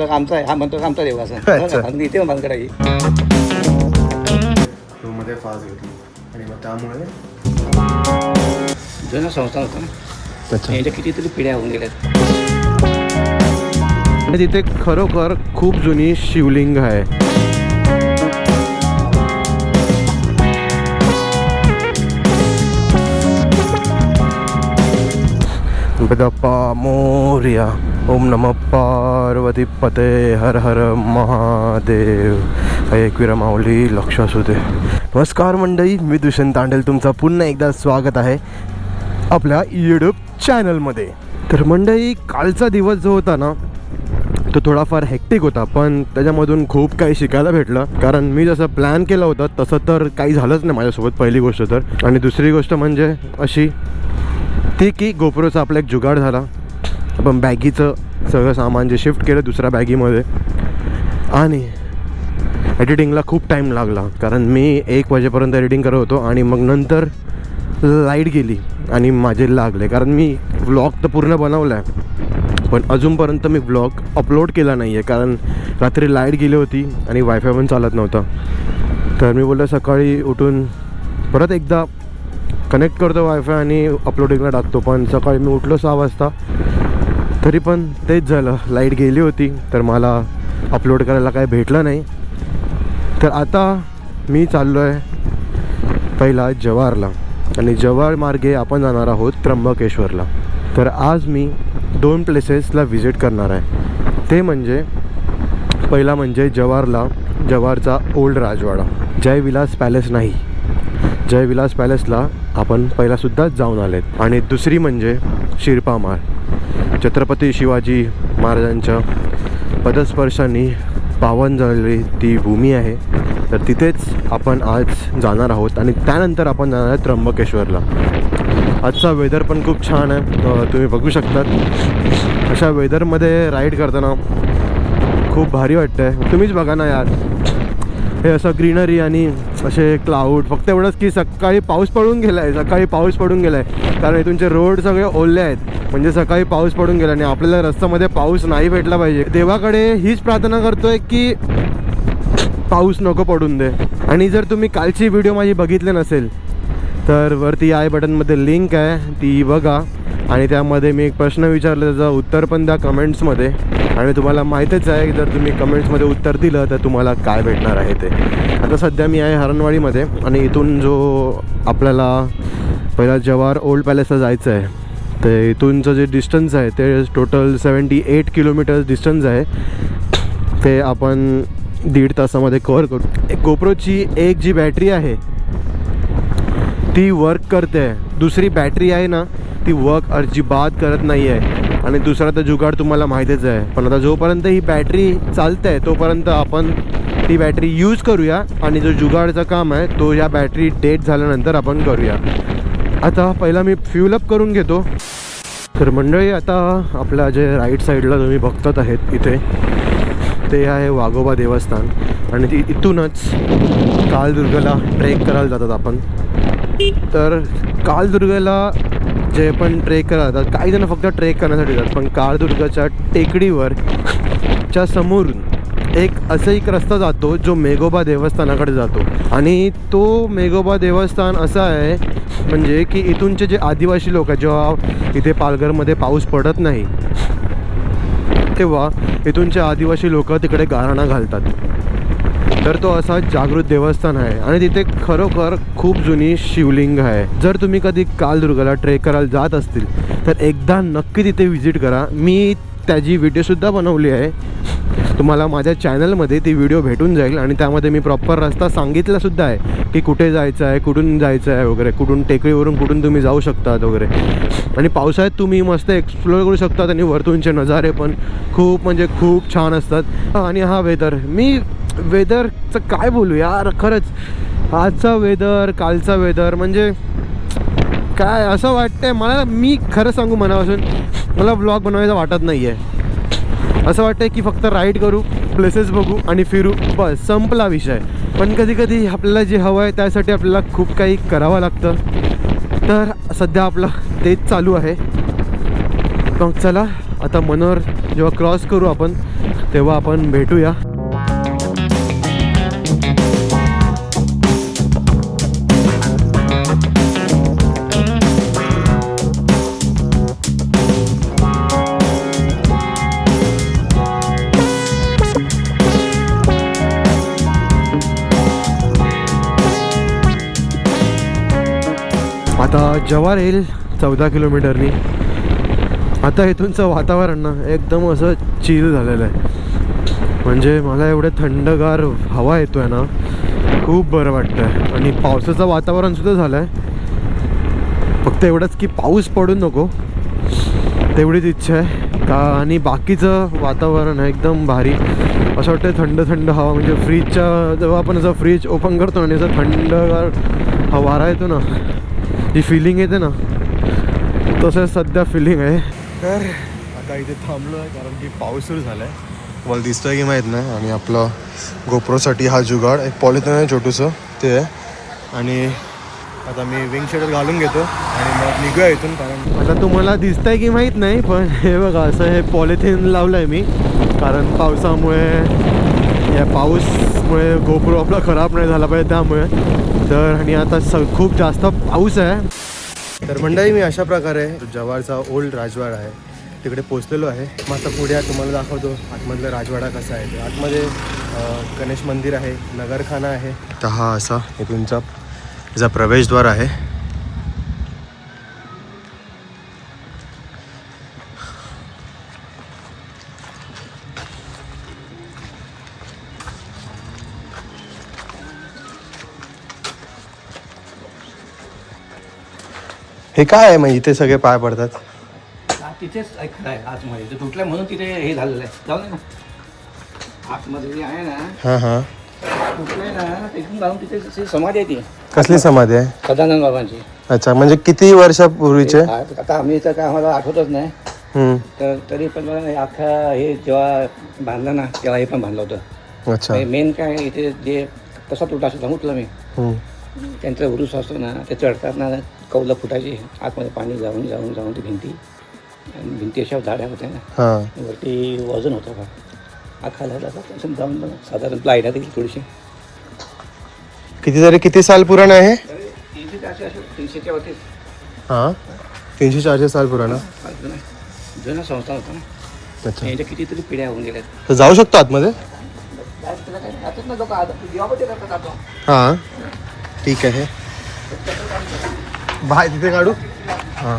आमचा आमचा आहे हा म्हणतो आमचा अच्छा. बघा, इथे आहे. रूममध्ये फास घेतली. आणि मग त्यामुळे जुना संस्थान होतं ना. अच्छा. यांच्या कितीतरी पिढ्या होऊन गेल्यात. आणि तिथे खरोखर खूप जुनी शिवलिंग आहे. गणपतप्पा मोर्या ओम नम पार्वती पते हर हर महादेव। एकविरा माऊली लक्ष असू दे नमस्कार मंडळी मी दुष्यंत तांडेल. तुमचं पुन्हा एकदा स्वागत आहे आपल्या यूट्यूब चॅनलमध्ये तर मंडळी कालचा दिवस जो होता ना तो थोडाफार हेक्टिक होता. पण त्याच्यामधून खूप काही शिकायला भेटलं. कारण मी जसं प्लॅन केलं होतं तसं तर काही झालंच नाही माझ्यासोबत पहिली गोष्ट तर. आणि दुसरी गोष्ट म्हणजे अशी ते की गोप्रोचा आपला एक जुगाड झाला. आपण बॅगीचं सगळं सामान जे शिफ्ट केलं दुसऱ्या बॅगीमध्ये. आणि एडिटिंगला खूप टाईम लागला. कारण मी एक वाजेपर्यंत एडिटिंग करत होतो आणि मग नंतर लाइट गेली आणि माझे लागले. कारण मी व्लॉग तर पूर्ण बनवला आहे पण अजूनपर्यंत मी व्लॉग अपलोड केला नाही आहे कारण रात्री लाइट गेली होती आणि वायफाय पण चालत नव्हता. तर मी बोललो सकाळी उठून परत एकदा कनेक्ट करतो वायफाय आणि अपलोडिंगला टाकतो. पण सकाळी मी उठलो सहा वाजता. तरी पण तेच झालं. लाइट गेली होती तर मला अपलोड करायला काही भेटलं नाही. तर आता मी चाललो आहे पहिला जवारला आणि जव्हार मार्गे आपण जाणार आहोत त्र्यंबकेश्वरला. तर आज मी दोन प्लेसेसला व्हिजिट करणार आहे. ते म्हणजे पहिला म्हणजे जवारला जव्हारचा ओल्ड राजवाडा. जय विलास पॅलेस नाही. जय विलास पॅलेसला आपण पहिलासुद्धा जाऊन आलेत. आणि दुसरी म्हणजे शिरपामाळ छत्रपती शिवाजी महाराजांच्या पदस्पर्शांनी पावन झालेली ती भूमी आहे. तर तिथेच आपण आज जाणार आहोत आणि त्यानंतर आपण जाणार आहे त्र्यंबकेश्वरला. आजचा वेदर पण खूप छान आहे. तुम्ही बघू शकतात. अशा वेदरमध्ये राईड करताना खूप भारी वाटतं आहे तुम्हीच बघा ना यार. हे असं ग्रीनरी आणि असे क्लाऊड फक्त एवढंच की सकाळी पाऊस पडून गेला आहे सकाळी पाऊस पडून गेला आहे कारण इथूनचे रोड सगळे ओले आहेत. म्हणजे सकाळी पाऊस पडून गेला आणि आपल्याला रस्त्यामध्ये पाऊस नाही भेटला पाहिजे. देवाकडे हीच प्रार्थना करतोय की पाऊस नको पडून दे. आणि जर तुम्ही कालची व्हिडिओ माझी बघितली नसेल तर वरती आय बटनमध्ये लिंक आहे. ती बघा. आणि त्यामध्ये मी एक प्रश्न विचारला त्याचं उत्तर पण द्या कमेंट्समध्ये आणि तुम्हाला माहीतच आहे की जर तुम्ही कमेंट्समध्ये उत्तर दिलं तर तुम्हाला काय भेटणार आहे ते. आता सध्या मी आहे हरणवाडीमध्ये आणि इथून जो आपल्याला पहिला जवाहर ओल्ड पॅलेसला जायचं आहे ते इथूनचं जे डिस्टन्स आहे ते total seventy eight kilometres distance आहे. ते आपण दीड तासामध्ये कवर करू. एक गोप्रोची एक जी बॅटरी आहे ती वर्क करते. आहे दुसरी बॅटरी आहे ना ती वर्क अजिबात करत नाही आहे आणि दुसरा तर जुगाड तुम्हाला माहितीच आहे. पण आता जोपर्यंत ही बॅटरी चालते आहे तोपर्यंत आपण ती बॅटरी यूज करूया आणि जो जुगाडचं काम आहे तो या बॅटरी डेट झाल्यानंतर आपण करूया. आता पहिला मी फ्युलअप करून घेतो. तर मंडळी आता आपल्या जे राईट साईडला तुम्ही बघतात आहेत इथे ते आहे वाघोबा देवस्थान. आणि ती इथूनच कालदुर्गला ट्रेक करायला जातात आपण. तर कालदुर्गला जे पण ट्रेक करतात काही जण फक्त ट्रेक करण्यासाठी जातात पण काळदुर्गाच्या टेकडीवर च्या समोरून एक असं एक रस्ता जातो जो मेघोबा देवस्थानाकडे जातो. आणि तो मेघोबा देवस्थान असं आहे म्हणजे की इथूनचे जे आदिवासी लोक आहेत जेव्हा इथे पालघरमध्ये पाऊस पडत नाही तेव्हा इथूनचे आदिवासी लोक तिकडे गाराणा घालतात. तर तो असा जागृत देवस्थान आहे. आणि तिथे खरोखर खूप जुनी शिवलिंग आहे. जर तुम्ही कधी कालदुर्गाला ट्रेक करायला जात असतील तर एकदा नक्की तिथे व्हिजिट करा. मी त्याची व्हिडिओसुद्धा बनवली आहे. तुम्हाला माझ्या चॅनलमध्ये ती व्हिडिओ भेटून जाईल आणि त्यामध्ये मी प्रॉपर रस्ता सांगितलासुद्धा आहे की कुठे जायचं आहे कुठून जायचं आहे वगैरे कुठून टेकडीवरून कुठून तुम्ही जाऊ शकतात वगैरे. आणि पावसाळ्यात तुम्ही मस्त एक्सप्लोअर करू शकतात आणि वरतूनचे नजारे पण खूप म्हणजे खूप छान असतात. आणि हा वेदर मी वेदरचं काय बोलू यार खरंच. आजचा वेदर कालचा वेदर म्हणजे काय असं वाटतंय मला मी खरं सांगू मनापासून मला ब्लॉग बनवायचं वाटत नाही आहे असं वाटतंय की फक्त राईड करू प्लेसेस बघू आणि फिरू बस संपला विषय. पण कधी कधी आपल्याला जे हवं आहे त्यासाठी आपल्याला खूप काही करावं लागतं. तर सध्या आपलं तेच चालू आहे. मग चला आता मनोहर जेव्हा क्रॉस करू आपण तेव्हा आपण भेटूया. जवार येईल चौदा किलोमीटरनी. आता इथूनचं वातावरण ना एकदम असं चिल झालेलं आहे. म्हणजे मला एवढं थंडगार हवा येतो आहे ना खूप बरं वाटतं आहे आणि पावसाचं वातावरणसुद्धा झालं आहे फक्त एवढंच की पाऊस पडू नको. तेवढीच इच्छा आहे. का आणि बाकीचं वातावरण आहे एकदम भारी. असं वाटतं थंड थंड हवा म्हणजे फ्रीजच्या जेव्हा आपण असं फ्रीज ओपन करतो आणि असं थंडगार हा वारा येतो ना जी फिलिंग येते ना तसं सध्या फिलिंग आहे. तर आता इथे थांबलो आहे कारण की पाऊस सुरू झाला आहे तुम्हाला दिसतंय की माहीत नाही आणि आपलं गोप्रोसाठी हा जुगाड एक पॉलिथिन आहे छोटूसं ते आहे. आणि आता मी विंग शटर घालून घेतो आणि मग निघूया इथून कारण आता तुम्हाला दिसतंय की माहीत नाही पण हे बघा असं हे पॉलिथिन लावलं आहे मी. कारण पावसामुळे या पाऊसमुळे गोप्रो आपला खराब नाही झाला पाहिजे त्यामुळे. तर आणि आता स खूप जास्त पाऊस आहे. तर मंडळी मी अशा प्रकारे जवारचा ओल्ड राजवाडा आहे. तिकडे पोचलेलो आहे. मग आता पुढे तुम्हाला दाखवतो आतमधला राजवाडा कसा आहे. ते आतमध्ये गणेश मंदिर आहे नगरखाना आहे. तर हा असा हे तुमचा याचा प्रवेशद्वार आहे. हे काय आहे मग? इथे सगळे पाय पडतात. हा, तिथेच एक खरं आहे आतमध्ये. ते तुटलं म्हणून तिथे हे झालेलं आहे. जाऊ दे ना. आतमध्ये जे आहे ना हां हां. तुटलंय ना तिथून जाऊन तिथे तिथे समाधी आहे ती. कसली समाधी आहे? सदानंद बाबांची. अच्छा म्हणजे किती वर्षापूर्वीचे? आ- आता आम्ही तर काय आम्हाला आठवतच नाही. हम्म, तर तरी पण मला हे अख्खा हे जेव्हा बांधलं ना तेव्हा हे पण बांधलं होतं. अच्छा. मेन काय इथे जे कसा तुटा असं सांगितलं मी. हम्म, त्यांचा उरूस असतो ना ते चढतात ना कौलं फुटायची आतमध्ये पाणी जाऊन जाऊन जाऊन ती भिंती. आणि भिंती अशा झाड्या होत्या ना. वरती वजन होतं का अख्खा झाला जाऊन साधारण आयडिया देईल थोडीशी. कितीतरी किती साल पुराण आहे तीनशे चारशे तीनशेच्या हां. तीनशे चारशे साल पुराण. जुना संस्था होता ना. अच्छा. यांच्या कितीतरी पिढ्या होऊन गेल्या तर जाऊ शकतो आतमध्ये? हां. ठीक आहे. बाय तिथे काढू? हां.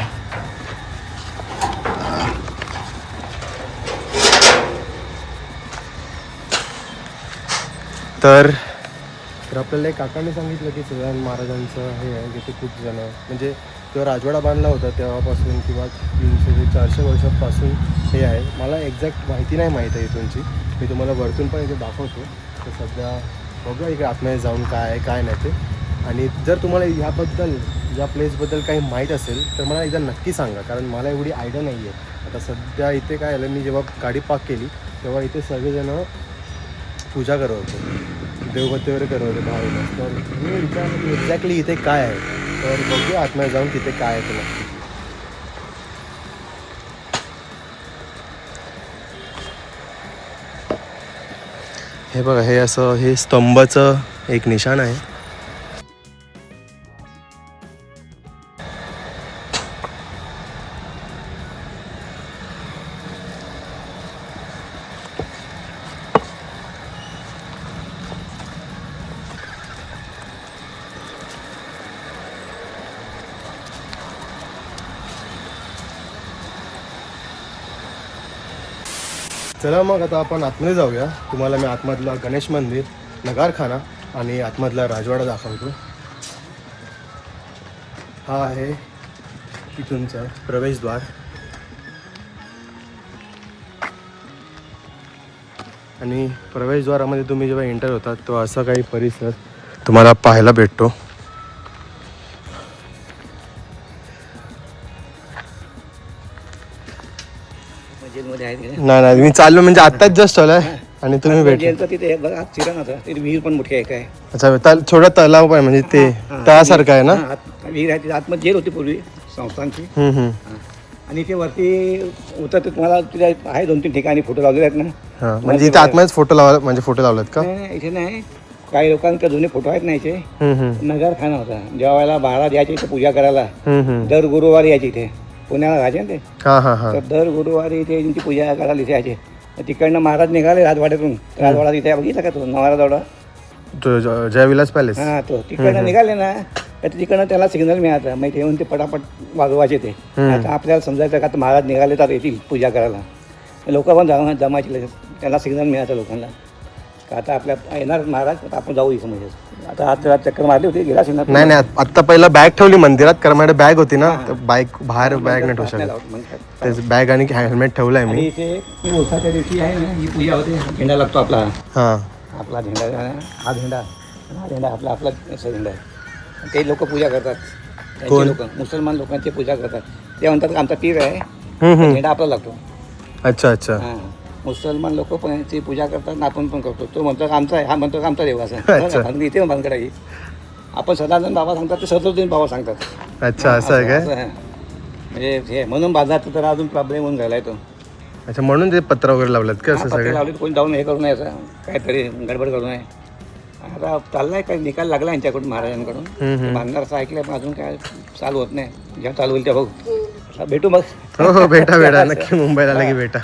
तर तर आपल्याला एक काकांनी सांगितलं की सदान महाराजांचं हे आहे की ते खूप जण म्हणजे तेव्हा राजवाडा बांधला होता तेव्हापासून किंवा तीनशे ते चारशे वर्षापासून हे आहे. मला एक्झॅक्ट माहिती नाही माहीत आहे इथूनची. मी तुम्हाला वरतून पण इथे दाखवतो. तर सध्या बघूया इकडे आतमध्ये जाऊन काय आहे काय नाही ते. आणि जर तुम्हाला ह्याबद्दल या प्लेसबद्दल काही माहीत असेल तर मला एकदा नक्की सांगा कारण मला एवढी आयडिया नाही आहे. आता सध्या इथे काय आलं मी जेव्हा गाडी पाक केली तेव्हा इथे सगळेजणं पूजा करत होते. देवबत्ती वगैरे करत होते भावना तर मी विचार एक्झॅक्टली इथे काय आहे? तर बघूया आतमध्ये जाऊन तिथे काय आहे तुला हे बघा हे असं हे स्तंभाचं एक निशाण आहे. चला मग आता आपण आतमध्ये जाऊया. तुम्हाला मी आतमधला गणेश मंदिर नगारखाना आणि आतमधला राजवाडा दाखवतो. हा आहे इथूनचा प्रवेशद्वार. आणि प्रवेशद्वारामध्ये तुम्ही जेव्हा एंटर होतात तो असा काही परिसर तुम्हाला पाहायला भेटतो. नाही? नाही मी चाललो म्हणजे आत्ताच जस्ट आलाय आणि तुम्ही भेट जेलचं तिथे बघा तिथे विहीर पण मोठी आहे काय? अच्छा तल छोटा तलाव पण म्हणजे ते त्यासारखं आहे ना? हा, आत- विहीर आहे तिथे आतमध्ये जेल होती पूर्वी संस्थांची. हम्म, हम्म. आणि ते वरती उतरते तुम्हाला तिथे आहे दोन तीन ठिकाणी फोटो लावलेले आहेत ना. हां म्हणजे इथे आतमध्येच फोटो लावला म्हणजे फोटो लावलात का? नाही नाही इथे नाही. काही लोकांकडे जुने फोटो आहेत ना इथे. हम्म, हम्म. नगरखाना होता. वेळेला महाराज यायचे इथे पूजा करायला. हम्म, हम्म. दर गुरुवारी यायचे इथे. पुण्याला राहायचे ना ते. हां हां हां. तर दर गुरुवारी इथे त्यांची पूजा करायला इथे यायचे. तर तिकडनं महाराज निघाले राजवाड्यातून. राजवाडा इथे बघितला का तो? नवाराजवाडा जो- जयविलास पॅलेस हा तो. तिकडनं निघाले ना तर तिकडनं त्याला सिग्नल मिळाला. मग ते येऊन ते पटापट वाजवायचे ते. आता आपल्याला समजायचं का आता महाराज निघाले तर येतील पूजा करायला. लोक पण जमा जमायचे लगेच. त्याला सिग्नल मिळायचं लोकांना. का आता आपल्या येणार महाराज आता आपण जाऊ इथं म्हणजे. आता आज रात चक्कर मारली होती गेला सिग्नल नाही नाही आत्ता पहिला बॅग ठेवली मंदिरात कारण माझ्याकडे बॅग होती ना तर बाईक बाहेर बॅग नाही ठेवू शकत तेच बॅग आणि हेल्मेट ठेवलाय मी. इथे उसाच्या दिवशी आहे ना ही पूजा होते झेंडा लागतो आपला. हां. आपला झेंडा हा झेंडा. हा झेंडा आपला आपला असा झेंडा आहे. ते लोक पूजा करतात. त्यांचे लोक मुसलमान लोकांची पूजा करतात. ते म्हणतात का आमचा पीर आहे हम्म, हम्म. झेंडा आपला लागतो. अच्छा अच्छा. हा. मुसलमान लोक पण यांची पूजा करतात आपण पण करतो. तो म्हणतो आमचा आहे हा म्हणतो आमचा देव असा इथे भानगड आहे. आपण सदानंद बाबा सांगतात ते सदरुद्दीन बाबा सांगतात. अच्छा असं आहे काय. म्हणजे हे म्हणून बाजारात तर अजून प्रॉब्लेम होऊन झालाय तो. अच्छा म्हणून ते पत्र वगैरे लावलेत का असं सगळे? लावले कोणी जाऊन हे करू नये असं. काहीतरी गडबड करू नये. आता चाललाय काय निकाल लागला यांच्याकडून महाराजांकडून. ते बांधणार असं ऐकलंय पण अजून काय चालू होत नाही. जेव्हा चालू होईल तेव्हा बघू. भेटू मग. हो हो भेटा भेटा. नक्की मुंबईला आला की भेटा.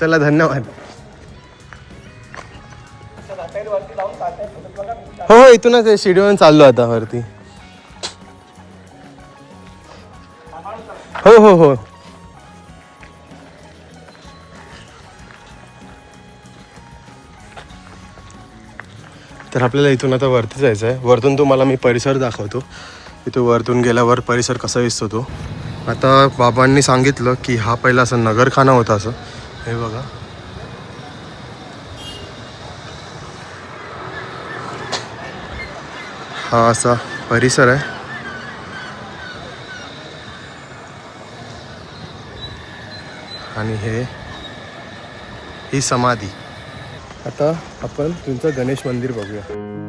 चला धन्यवाद. हो हो इथूनच आहे शिडीवरून चाललो आता वरती. हो हो हो. तर आपल्याला इथून आता वरती जायचं आहे वरतून तुम्हाला मी परिसर दाखवतो. इथे वरतून गेल्यावर परिसर कसा दिसतो तो? आता बाबांनी सांगितलं की हा पहिला असं नगरखाना होता असं. हे बघा. हा असा परिसर आहे. आणि हे ही समाधी. आता आपण तुमचं गणेश मंदिर बघूया.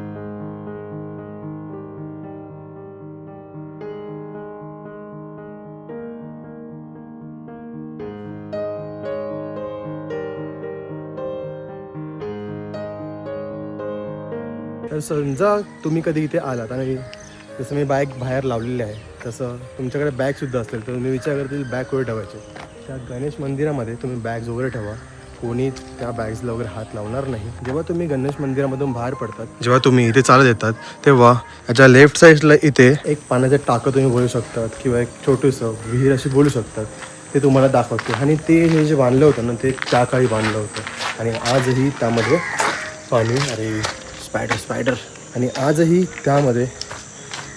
तर समजा तुम्ही कधी इथे आलात? आणि जसं मी बॅग बाहेर लावलेली आहे तसं तुमच्याकडे बॅगसुद्धा असेल तर तुम्ही विचार करतील बॅग कुठे ठेवायचे? त्या गणेश मंदिरामध्ये तुम्ही बॅग्स वगैरे ठेवा. कोणी त्या बॅग्सला वगैरे हात लावणार नाही. जेव्हा तुम्ही गणेश मंदिरामधून बाहेर पडतात जेव्हा तुम्ही इथे चालत येतात तेव्हा याच्या लेफ्ट साईडला इथे एक पाण्याचं टाकं तुम्ही बोलू शकतात किंवा एक छोटंसं विहीर अशी बोलू शकतात. ते तुम्हाला दाखवते. आणि ते हे जे बांधलं होतं ना ते त्या काळी बांधलं होतं. आणि आजही त्यामध्ये पाणी अरे स्पायडर स्पायडर आणि आजही त्यामध्ये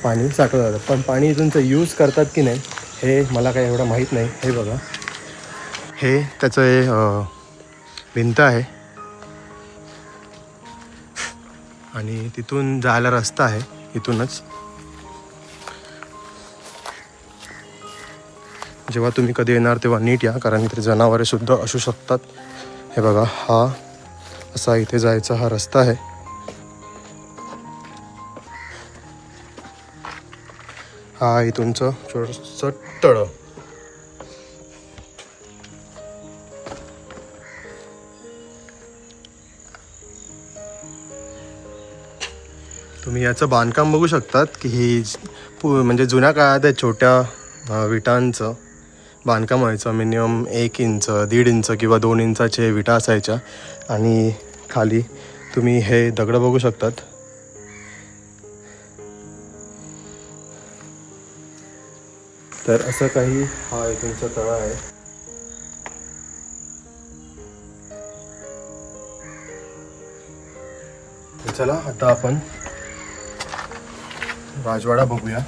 पाणी साठवलं जातं. पण पाणी इथूनचं यूज करतात की नाही हे मला काही एवढं माहीत नाही. हे बघा. हे त्याचं हे भिंत आहे. आणि तिथून जायला रस्ता आहे इथूनच. जेव्हा तुम्ही कधी येणार तेव्हा नीट या कारण इथे जनावरेसुद्धा असू शकतात. हे बघा हा असा इथे जायचा हा रस्ता आहे. हा इथूनचं छोटंसं तळ. तुम्ही याचं बांधकाम बघू शकतात की ही पु- म्हणजे जुन्या काळात आहे छोट्या विटांचं बांधकाम व्हायचं. मिनिमम एक इंच दीड इंच किंवा दोन इंचाचे विटा असायच्या. आणि खाली तुम्ही हे दगडं बघू शकतात. तर असं काही हा इथूनचा तळा आहे. चला आता आपण राजवाडा बघूया.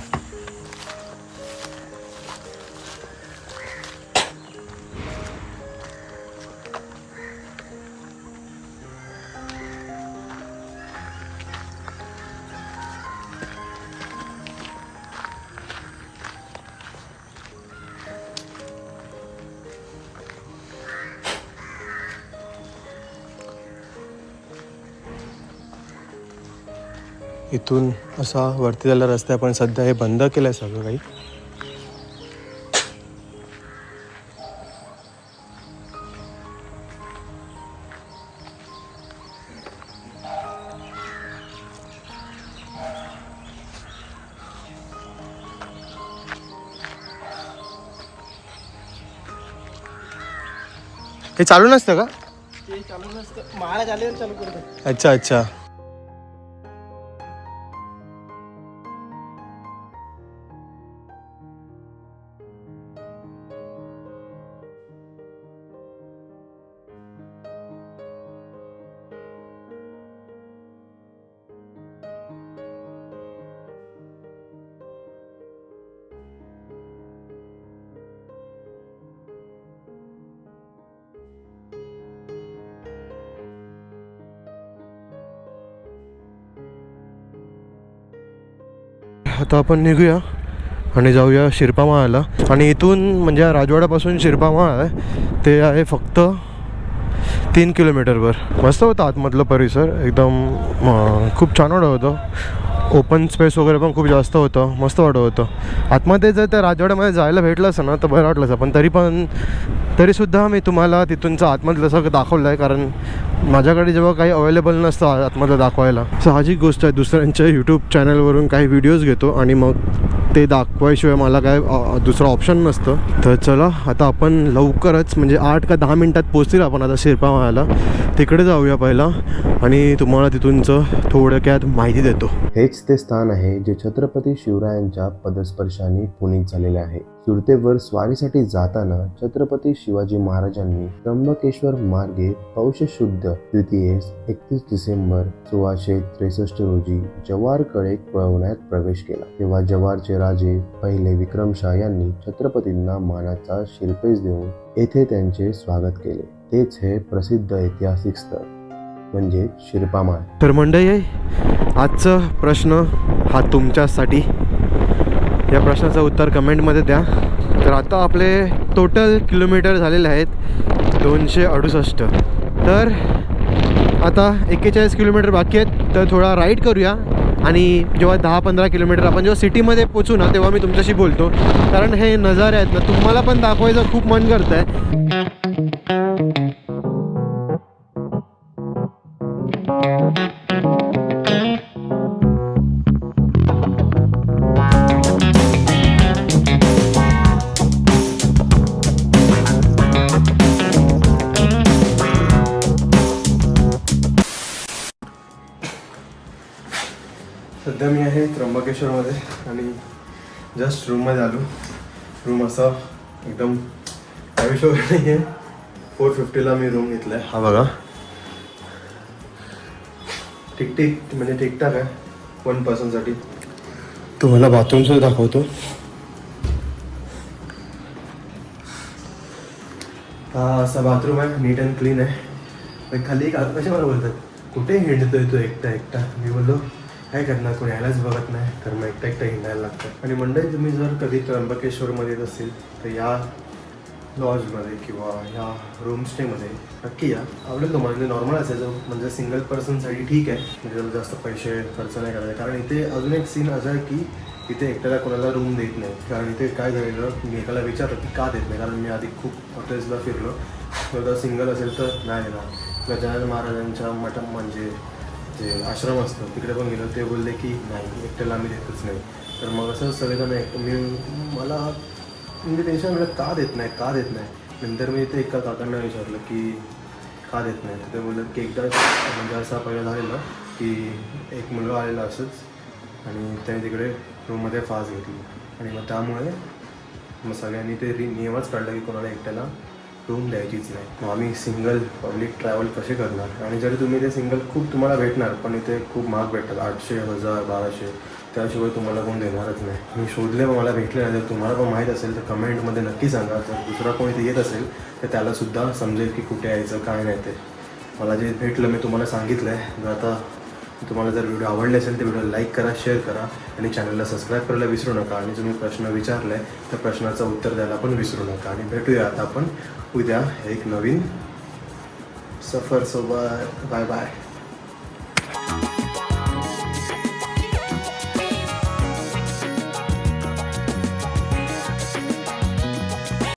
इथून असा वरती झाला रस्ता आहे पण सध्या हे बंद केलं आहे सगळं काही. हे चालू नसतं का? चालू नसतं. महाराज आले चालू करतो अच्छा अच्छा. आता आपण निघूया आणि जाऊया शिरपामाळाला आणि इथून म्हणजे राजवाड्यापासून शिरपामाळ आहे ते आहे फक्त तीन किलोमीटरवर. मस्त होतं आतमधलं परिसर एकदम खूप छान वाटत होतं. ओपन स्पेस वगैरे पण खूप जास्त होतं मस्त वाटत होतं. आतमध्ये जर त्या राजवाड्यामध्ये जायला भेटलं असं ना तर बरं वाटलं असं पण तरी पण तरीसुद्धा मी तुम्हाला तिथूनचं आतमधलं सगळं दाखवलं आहे कारण माझ्याकडे जेव्हा काही अवेलेबल नसतं आतमधलं दाखवायला. साहजिक गोष्ट आहे दुसऱ्यांच्या यूट्यूब चॅनलवरून काही व्हिडिओज घेतो आणि मग ते दाखवायशिवाय मला काय दुसरं ऑप्शन नसतं. तर चला आता आपण लवकरच म्हणजे आठ का दहा मिनटात पोचतील आपण आता शिरपा माळ्याला तिकडे जाऊया पहिला आणि तुम्हाला तिथूनचं थोडक्यात माहिती देतो. हेच ते स्थान आहे जे छत्रपती शिवरायांच्या पदस्पर्शाने पुणे झालेले आहे. सुरतेवर स्वारीसाठी जाताना छत्रपती शिवाजी महाराजांनी त्र्यंबकेश्वर मार्गे पौष शुद्ध द्वितीयेस एकतीस डिसेंबर सोळाशे त्रेसष्ट रोजी जव्हारकडे पळवण्यात प्रवेश केला. तेव्हा जव्हारचे राजे पहिले विक्रमशाह यांनी छत्रपतींना मानाचा शिरपेस देऊन येथे त्यांचे स्वागत केले. तेच हे प्रसिद्ध ऐतिहासिक स्थळ म्हणजे शिरपामाळ. तर मंडळी आजचा प्रश्न हा तुमच्यासाठी या प्रश्नाचं उत्तर कमेंटमध्ये द्या. तर आता आपले टोटल किलोमीटर झालेले आहेत दोनशे अडुसष्ट. तर आता एक्केचाळीस किलोमीटर बाकी आहेत तर थोडा राईड करूया. आणि जेव्हा दहा पंधरा किलोमीटर आपण जेव्हा सिटीमध्ये पोचू ना तेव्हा मी तुमच्याशी बोलतो. कारण हे नजारे आहेत ना तुम्हाला पण दाखवायचं खूप मन करतं आहे जस्ट रूममध्ये आलो. रूम असा एकदम आयुष्य वगैरे नाही आहे फोर फिफ्टीला मी रूम घेतला आहे हा बघा. ठीक ठीक म्हणजे ठीकठाक आहे. वन पर्सनसाठी तुम्हाला बाथरूमसुद्धा दाखवतो. हा असा बाथरूम आहे. नीट अँड क्लीन आहे. खाली कशा मला बोलतात कुठे हिंडतोय तो एकटा एकटा? मी बोललो काय करणार? कोणी यायलाच बघत नाही. तर मग एकटं एकटं हिंडायला लागतं आणि मंडळी तुम्ही जर कधी त्र्यंबकेश्वरमध्ये येत असेल तर या लॉजमध्ये किंवा ह्या रूम स्टेमध्ये नक्की या. आवडेल तुम्हाला. नॉर्मल असायचं म्हणजे सिंगल पर्सनसाठी म्हणजे ठीक आहे. म्हणजे त्याला जास्त पैसे खर्च नाही करायचे. कारण इथे अजून एक सीन असा आहे की इथे एकट्याला कोणाला रूम देत नाही. कारण इथे काय झालेलं? मी एकाला विचारलं की का देत नाही? कारण मी आधी खूप हॉटेल्सला फिरलो. तर सिंगल असेल तर नाही देणार गजानन महाराजांच्या मठ म्हणजे जे आश्रम असतं. तिकडे पण गेलो ते बोलले की नाही एकट्याला आम्ही देतच नाही. तर मग असं सगळेजण एक मी मला म्हणजे टेन्शन मला म्हणजे का देत नाही का देत नाही? नंतर मी ते एका काकांना विचारलं की का देत नाही? तर ते बोलले की एकदा म्हणजे असा पहिला झालेला की एक मुलगा आलेला असंच आणि त्याने तिकडे रूममध्ये फास घेतली आणि मग त्यामुळे मग सगळ्यांनी ते नियमच काढला की कोणाला एकट्याला रूम द्यायचीच नाही. मग आम्ही सिंगल पब्लिक ट्रॅव्हल कसे करणार? आणि जरी तुम्ही ते सिंगल खूप तुम्हाला भेटणार पण इथे खूप महाग भेटतात. आठशे हजार बाराशे. त्याशिवाय तुम्हाला कोण देणारच नाही. मी शोधले मग मला भेटले नाही. जर तुम्हाला पण माहीत असेल तर कमेंटमध्ये नक्की सांगा. जर दुसरा कोणी इथे येत असेल तर त्यालासुद्धा समजेल की कुठे यायचं काय नाही ते. मला जे भेटलं मी तुम्हाला सांगितलं आहे जर आता तुम्हाला जर व्हिडिओ आवडले असेल तर व्हिडिओ लाईक करा शेअर करा आणि चॅनलला सबस्क्राईब करायला विसरू नका. आणि तुम्ही प्रश्न विचारला आहे तर प्रश्नाचं उत्तर द्यायला पण विसरू नका. आणि भेटूया आता आपण उद्या एक नवीन सफरसोबत. Bye bye.